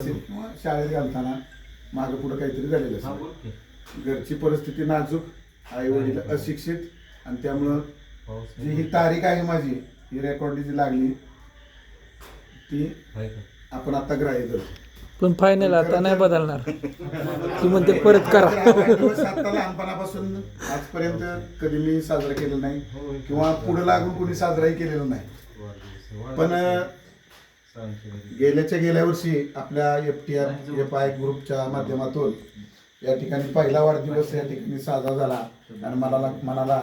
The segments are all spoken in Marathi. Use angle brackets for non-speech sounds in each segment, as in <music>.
किंवा शाळेत घालताना मागं पुढं काहीतरी झालेलं असेल. घरची परिस्थिती नाजूक आई वडील अशिक्षित आणि त्यामुळं जी ही तारीख आहे माझी ही रेकॉर्ड जी लागली ती? आपण आता ग्राह्य धरू पण फायनल आता नाही बदलणार ती म्हणते परत करा <laughs> आता लहानपणापासून आजपर्यंत कधी मी साजरा केला नाही. किंवा पुढे लागून कोणी साजराही केलेला नाही. पण. गेल्याच्या गेल्या वर्षी आपल्या F T R F I ग्रुपच्या माध्यमातून या ठिकाणी पहिला वाढदिवस या ठिकाणी साजरा झाला आणि मला मनाला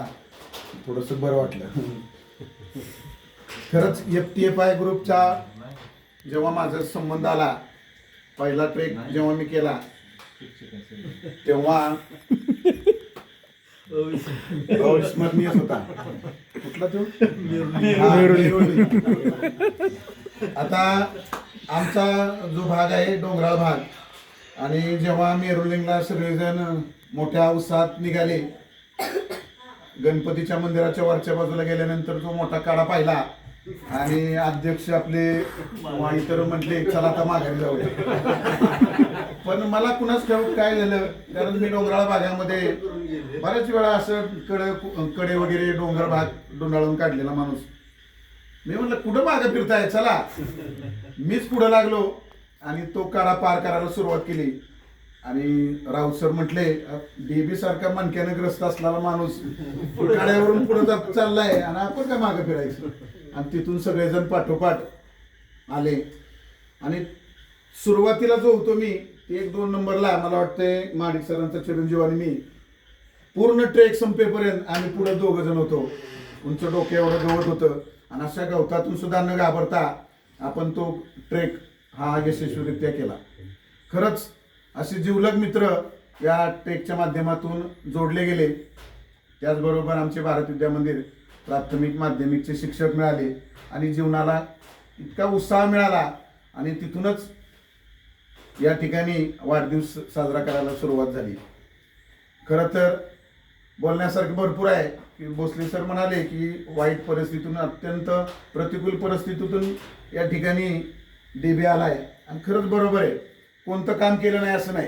थोडस बरं वाटलं. खरंच एफ टी एफ आय ग्रुपच्या जेव्हा माझा संबंध आला पहिला ट्रेक जेव्हा मी केला तेव्हा अविस्मरणीय होता. कुठला तो. आता आमचा जो भाग आहे डोंगराळ भाग आणि जेव्हा मेरुलिंगला सगळेजण मोठ्या उत्साहात निघाले गणपतीच्या मंदिराच्या वरच्या बाजूला गेल्यानंतर तो मोठा काढा पाहिला आणि अध्यक्ष आपले इतर म्हटले चला आता माघारी जाऊया. पण मला कुणाच ठेवून काय झालं कारण मी डोंगराळ भागामध्ये बऱ्याच वेळा असं कडे कडे वगैरे डोंगर भाग डोंडाळून काढलेला माणूस. मी म्हटलं कुठं मागं फिरताय? चला. मीच पुढं लागलो आणि तो काढा पार करायला सुरुवात केली. आणि राऊत सर म्हटले डेबी सारखा मणक्याने ग्रस्त असलेला माणूस काड्यावरून पुढे जात चाललाय आणि आपण काय मागं फिरायचं? आणि तिथून सगळेजण पाठोपाठ आले. आणि सुरुवातीला जो होतो मी एक दोन नंबरला मला वाटतंय माणिक सरांचा चिरंजीव आणि मी. पूर्ण ट्रेक संपेपर्यंत आम्ही पुढे दोघं जण होतो. उंच डोक्या एवढं गवत होतं. आणि अशा गवतातून सुद्धा न घाबरता आपण तो ट्रेक हा यशस्वीरित्या केला. खरंच असे जिवलग मित्र या ट्रेकच्या माध्यमातून जोडले गेले. त्याचबरोबर आमचे भारत विद्या मंदिर प्राथमिक माध्यमिकचे शिक्षक मिळाले आणि जीवनाला इतका उत्साह मिळाला आणि तिथूनच या ठिकाणी वाढदिवस साजरा करायला सुरुवात झाली. खरं तर बोलण्यासारखं भरपूर आहे. की भोसले सर म्हणाले की वाईट परिस्थितीतून अत्यंत प्रतिकूल परिस्थितीतून या ठिकाणी डिबे आला आहे आणि खरंच बरोबर आहे. कोणतं काम केलं नाही असं नाही.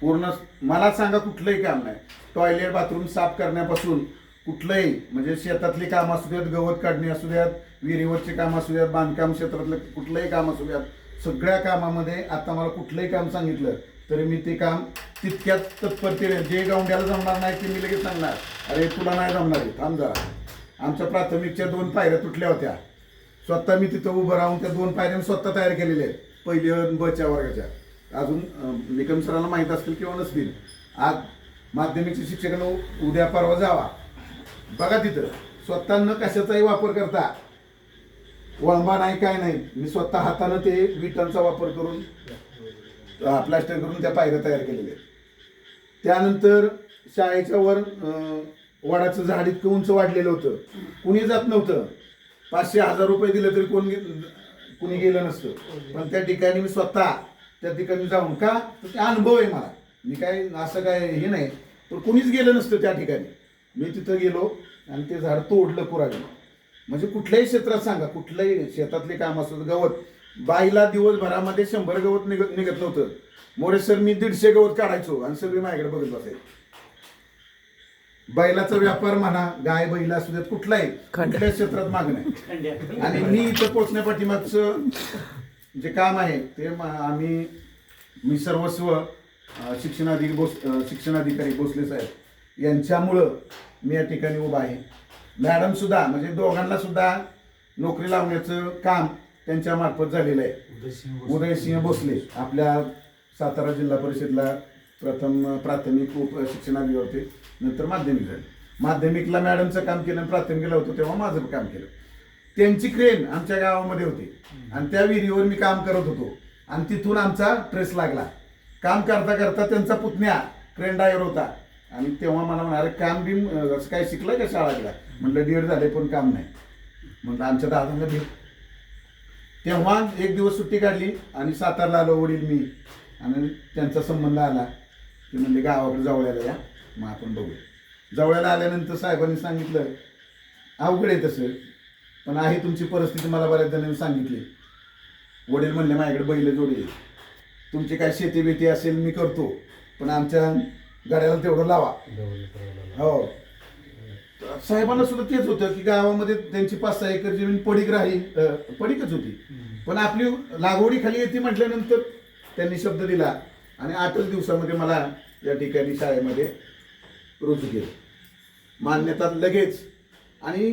पूर्ण मला सांगा कुठलंही काम नाही. टॉयलेट बाथरूम साफ करण्यापासून कुठलंही म्हणजे शेतातली कामं असू द्यात गवत काढणे असू द्यात विहिरीवरचे काम असू द्यात बांधकाम क्षेत्रातलं कुठलंही काम असू द्यात सगळ्या कामामध्ये आता मला कुठलंही काम सांगितलं तरी मी ते काम तितक्यात तत्परतेने जे गावंड्याला जमणार नाही ते मी लगेच सांगणार. अरे तुला नाही जमणार आहे थांब जरा. आमच्या प्राथमिकच्या दोन पायऱ्या तुटल्या होत्या. स्वतः मी तिथं उभं राहून त्या दोन पायऱ्या मी स्वतः तयार केलेल्या आहेत. पहिल्या बच्या वर्गाच्या. अजून निकम सरांना माहीत असतील किंवा नसतील आज माध्यमिकच्या शिक्षकांना उद्या परवा जावा. बघा तिथं स्वतः न कशाचाही वापर करता वळंबा नाही काय नाही मी स्वतः हातानं ते विटांचा वापर करून प्लास्टर करून त्या पायऱ्या तयार केलेल्या आहेत. त्यानंतर शाळेच्या वर वडाचं झाड इतकं उंच वाढलेलं होतं. कुणी जात नव्हतं. पाचशे हजार रुपये दिले तरी कोण कुणी गेलं नसतं. पण त्या ठिकाणी मी स्वतः त्या ठिकाणी जाऊन का? तर ते अनुभव आहे मला. मी काय असं काय हे नाही. पण कुणीच गेलं नसतं त्या ठिकाणी. मी तिथं गेलो आणि ते झाड तोडलं कुराडी म्हणजे कुठल्याही क्षेत्रात सांगा कुठलंही शेतातले काम असतं गवत बाईला दिवसभरामध्ये शंभर गवत निघत निघत नव्हतं. मोरे सर मी दीडशे गवत काढायचो आणि सगळे माझ्याकडे बघत बसायचे. बैलाचा व्यापार म्हणा गाय बैल असू देत कुठलाही कुठल्या क्षेत्रात माग नाही. आणि मी इथं पोचण्यापाठीमागचं जे काम आहे ते आम्ही मी सर्वस्व अ, शिक्षणाधिकारी बोस शिक्षणाधिकारी भोसले साहेब यांच्यामुळं मी या ठिकाणी उभा आहे. मॅडम सुद्धा म्हणजे दोघांना सुद्धा नोकरी लावण्याचं काम त्यांच्या मार्फत झालेलं आहे. उदयसिंह भोसले आपल्या सातारा जिल्हा परिषदला प्रथम प्राथमिक उप शिक्षणाधिकारी होते नंतर माध्यमिक झाले. माध्यमिकला मॅडमचं काम केलं आणि प्राथमिकला होतं तेव्हा माझं काम केलं. त्यांची क्रेन आमच्या गावामध्ये होती. आणि त्या विहिरीवर मी काम करत होतो. आणि तिथून आमचा ट्रेस लागला. काम करता करता त्यांचा पुतण्या क्रेन ड्रायव्हर होता. आणि तेव्हा मला म्हणाले काम अं, असं काय शिकलंय का शाळा म्हटलं डीड झाले पण काम नाही. म्हटलं आमच्या दादांना भेट तेव्हा एक दिवस सुट्टी काढली आणि सातारला आलो वडील मी. आणि त्यांचा संबंध आला. ते म्हणजे गावाकडे जवळ्याला या मग आपण बघूया. जवळ्याला आल्यानंतर साहेबांनी सांगितलं अवघड आहे तसं पण आहे तुमची परिस्थिती मला बऱ्याच जणांनी सांगितली. वडील म्हणले माझ्याकडे बैल जोडी. तुमची काय शेती बेती असेल मी करतो पण आमच्या गाड्याला तेवढं लावा. हो. साहेबांना सुद्धा तेच होतं की गावामध्ये त्यांची पाच सहा एकर जमीन पडीक राहील पडीकच होती. पण आपली लागवडी खाली येते म्हटल्यानंतर त्यांनी शब्द दिला आणि आठच दिवसामध्ये मला या ठिकाणी शाळेमध्ये रुजू केलं. मान्यता लगेच. आणि